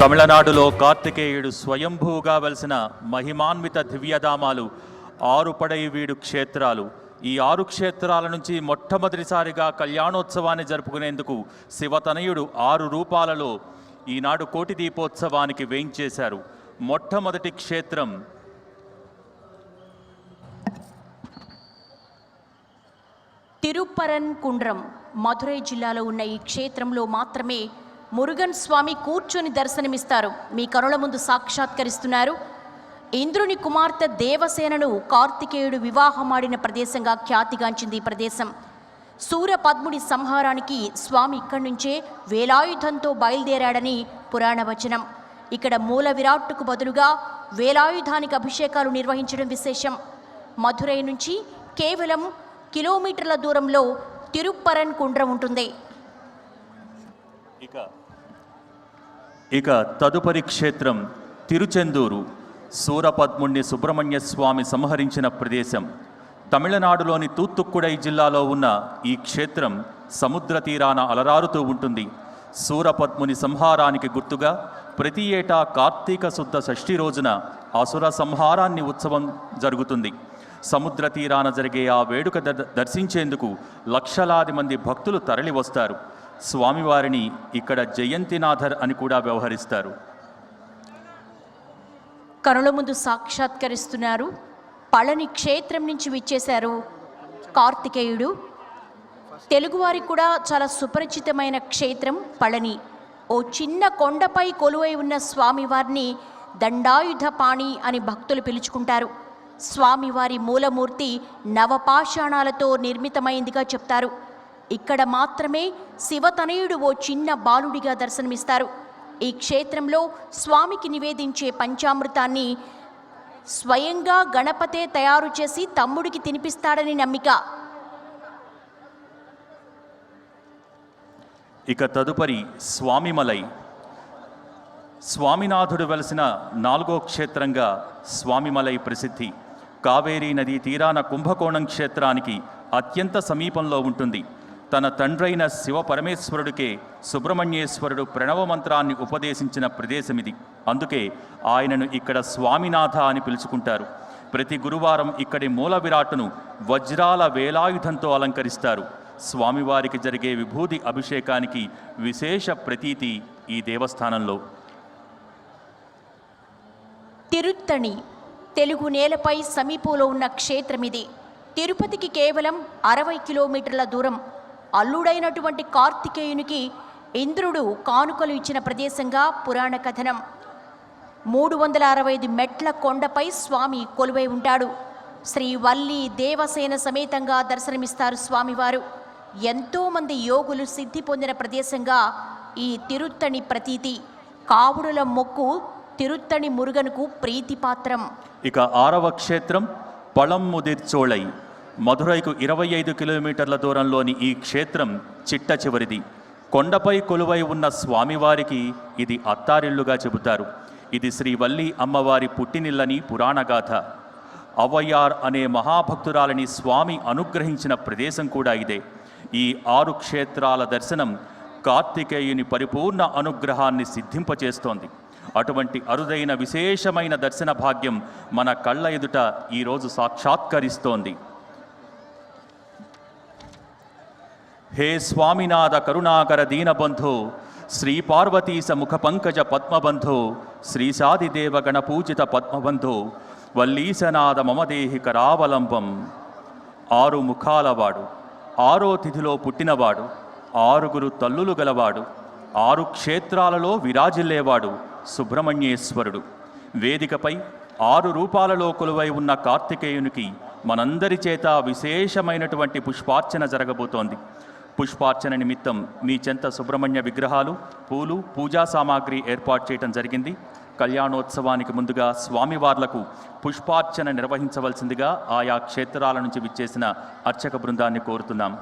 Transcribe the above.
తమిళనాడులో కార్తికేయుడు స్వయంభూగా వెలిసిన మహిమాన్విత దివ్యధామాలు ఆరు పడైవీడు క్షేత్రాలు. ఈ ఆరు క్షేత్రాల నుంచి మొట్టమొదటిసారిగా కళ్యాణోత్సవాన్ని జరుపుకునేందుకు శివతనయుడు ఆరు రూపాలలో ఈనాడు కోటి దీపోత్సవానికి వేయించేశారు మొట్టమొదటి క్షేత్రం తిరుప్పరన్ కుండ్రం మధురై జిల్లాలో ఉన్న ఈ క్షేత్రంలో మాత్రమే మురుగన్ స్వామి కూర్చొని దర్శనమిస్తారు. మీ కనుల ముందు సాక్షాత్కరిస్తున్నారు. ఇంద్రుని కుమార్తె దేవసేనను కార్తికేయుడు వివాహమాడిన ప్రదేశంగా ఖ్యాతిగాంచింది ఈ ప్రదేశం. సూర్యపద్ముడి సంహారానికి స్వామి ఇక్కడి నుంచే వేలాయుధంతో బయలుదేరాడని పురాణ వచనం. ఇక్కడ మూల విరాట్టుకు బదులుగా వేలాయుధానికి అభిషేకాలు నిర్వహించడం విశేషం. మధురై నుంచి కేవలం కిలోమీటర్ల దూరంలో తిరుప్పరన్ కుండ్రం ఉంటుంది. ఇక ఇక తదుపరి క్షేత్రం తిరుచెందూరు. సూరపద్ముణ్ణి సుబ్రహ్మణ్య స్వామి సంహరించిన ప్రదేశం. తమిళనాడులోని తూత్తుక్కుడై జిల్లాలో ఉన్న ఈ క్షేత్రం సముద్ర తీరాన అలరారుతూ ఉంటుంది. సూరపద్ముని సంహారానికి గుర్తుగా ప్రతి ఏటా కార్తీక శుద్ధ షష్ఠి రోజున అసుర సంహారాన్ని ఉత్సవం జరుగుతుంది. సముద్ర తీరాన జరిగే ఆ వేడుక దర్- దర్శించేందుకు లక్షలాది మంది భక్తులు తరలి వస్తారు స్వామివారిని ఇక్కడ జయంతినాథర్ అని కూడా వ్యవహరిస్తారు. కనుల ముందు సాక్షాత్కరిస్తున్నారు. పళని క్షేత్రం నుంచి విచ్చేశారు కార్తికేయుడు. తెలుగువారికి కూడా చాలా సుపరిచితమైన క్షేత్రం పళని. ఓ చిన్న కొండపై కొలువై ఉన్న స్వామివారిని దండాయుధ పాణి అని భక్తులు పిలుచుకుంటారు. స్వామివారి మూలమూర్తి నవపాషాణాలతో నిర్మితమైందిగా చెప్తారు. ఇక్కడ మాత్రమే శివతనయుడు ఓ చిన్న బాలుడిగా దర్శనమిస్తారు. ఈ క్షేత్రంలో స్వామికి నివేదించే పంచామృతాన్ని స్వయంగా గణపతే తయారు చేసి తమ్ముడికి తినిపిస్తాడని నమ్మిక. ఇక తదుపరి స్వామిమలై. స్వామినాథుడు వెలసిన నాలుగో క్షేత్రంగా స్వామిమలై ప్రసిద్ధి. కావేరీ నదీ తీరాన కుంభకోణం క్షేత్రానికి అత్యంత సమీపంలో ఉంటుంది. తన తండ్రైన శివ పరమేశ్వరుడికే సుబ్రహ్మణ్యేశ్వరుడు ప్రణవ మంత్రాన్ని ఉపదేశించిన ప్రదేశమిది. అందుకే ఆయనను ఇక్కడ స్వామినాథ అని పిలుచుకుంటారు. ప్రతి గురువారం ఇక్కడి మూల విరాటును వజ్రాల వేలాయుధంతో అలంకరిస్తారు. స్వామివారికి జరిగే విభూతి అభిషేకానికి విశేష ప్రతీతి ఈ దేవస్థానంలో. తిరుత్తణి తెలుగు నేలపై సమీపంలో ఉన్న క్షేత్రమిది. తిరుపతికి కేవలం అరవై కిలోమీటర్ల దూరం. అల్లుడైనటువంటి కార్తికేయునికి ఇంద్రుడు కానుకలు ఇచ్చిన ప్రదేశంగా పురాణ కథనం. మూడు వందల అరవై ఐదు మెట్ల కొండపై స్వామి కొలువై ఉంటాడు. శ్రీ వల్లి దేవసేన సమేతంగా దర్శనమిస్తారు స్వామివారు. ఎంతోమంది యోగులు సిద్ధి పొందిన ప్రదేశంగా ఈ తిరుత్తణి ప్రతీతి. కావుడుల మొక్కు తిరుత్తణి మురుగనుకు ప్రీతిపాత్రం. ఇక ఆరవ క్షేత్రం పళంముదిర్చోళై. మధురైకు ఇరవై ఐదు కిలోమీటర్ల దూరంలోని ఈ క్షేత్రం చిట్ట చివరిది. కొండపై కొలువై ఉన్న స్వామివారికి ఇది అత్తారిల్లుగా చెబుతారు. ఇది శ్రీవల్లి అమ్మవారి పుట్టినిల్లని పురాణగాథ. అవయార్ అనే మహాభక్తురాలని స్వామి అనుగ్రహించిన ప్రదేశం కూడా ఇదే. ఈ ఆరు క్షేత్రాల దర్శనం కార్తికేయుని పరిపూర్ణ అనుగ్రహాన్ని సిద్ధింపచేస్తోంది. అటువంటి అరుదైన విశేషమైన దర్శన భాగ్యం మన కళ్ళ ఎదుట ఈరోజు సాక్షాత్కరిస్తోంది. హే స్వామినాథ కరుణాకర దీనబంధో శ్రీ పార్వతీశ ముఖ పంకజ పద్మబంధో శ్రీశాదిదేవ గణపూజిత పద్మబంధో వల్లీశనాథ మమదేహి కరావలంబం ఆరు ముఖాలవాడు ఆరో తిథిలో పుట్టినవాడు ఆరుగురు తల్లులు గలవాడు ఆరు క్షేత్రాలలో విరాజిల్లేవాడు సుబ్రహ్మణ్యేశ్వరుడు. వేదికపై ఆరు రూపాలలో కొలువై ఉన్న కార్తికేయునికి మనందరి చేత విశేషమైనటువంటి పుష్పార్చన జరగబోతోంది. పుష్పార్చన నిమిత్తం మీ చెంత సుబ్రహ్మణ్య విగ్రహాలు పూలు పూజా సామాగ్రి ఏర్పాటు చేయడం జరిగింది. కళ్యాణోత్సవానికి ముందుగా స్వామివార్లకు పుష్పార్చన నిర్వహించవలసిందిగా ఆయా క్షేత్రాల నుంచి విచ్చేసిన అర్చక బృందాన్ని కోరుతున్నాం.